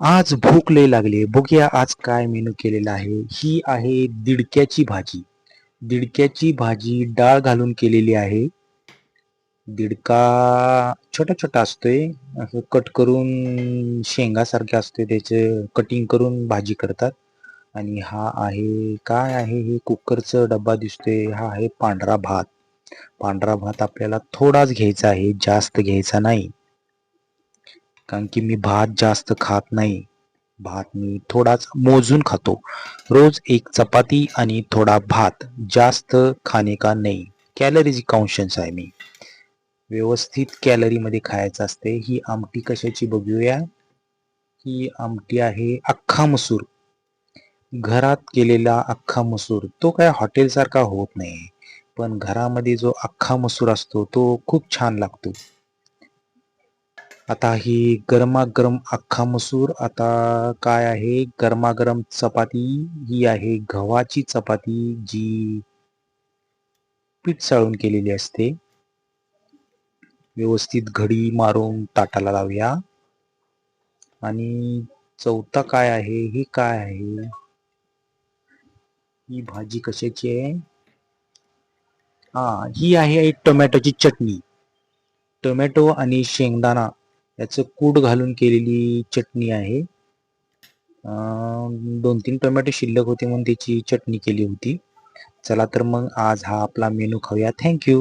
आज भूक लय लागली. बघूया आज काय मेनू केलेला आहे. ही आहे दिडक्याची भाजी. दिडक्याची भाजी डाळ घालून केलेली आहे. दिडका छोटा छोटा असतोय. असं कट करून शेंगासारखे असतोय. त्याचे कटिंग करून भाजी करतात. आणि हा आहे काय आहे हे कुकरचं डब्बा दिसतोय. हा आहे पांढरा भात. पांढरा भात आपल्याला थोडाच घ्यायचा आहे. जास्त घ्यायचा नाही. कारण की मी भात जास्त खात नाही. भात मी थोडाच मोजून खातो. रोज एक चपाती आणि थोडा भात जास्त खाणे का नाही. कॅलरीज कॉन्शियस आहे मी. व्यवस्थित कॅलरीमध्ये खायचं असते. ही आमटी कशाची बघूया. ही आमटी आहे अख्खा मसूर. घरात केलेला अख्खा मसूर. तो काय हॉटेलसारखा होत नाही. पण घरामध्ये जो अख्खा मसूर असतो तो खूप छान लागतो. आता ही गरमागरम अख्खा मसूर आता काय आहे? गरमागरम चपाती ही आहे गव्हाची चपाती जी पीठ चाळून केलेली असते. व्यवस्थित घडी मारून ताटाला लावूया. आणि चौथा काय आहे? हे काय आहे? ही भाजी कशाची आहे? हा ही आहे टोमॅटोची चटणी. टोमॅटो आणि शेंगदाणा. याचं कूट घालून केलेली चटणी आहे. दोन तीन टोमॅटो शिल्लक होते म्हणून त्याची चटणी केली होती. चला तर मग आज हा आपला मेनू खाऊया. थँक्यू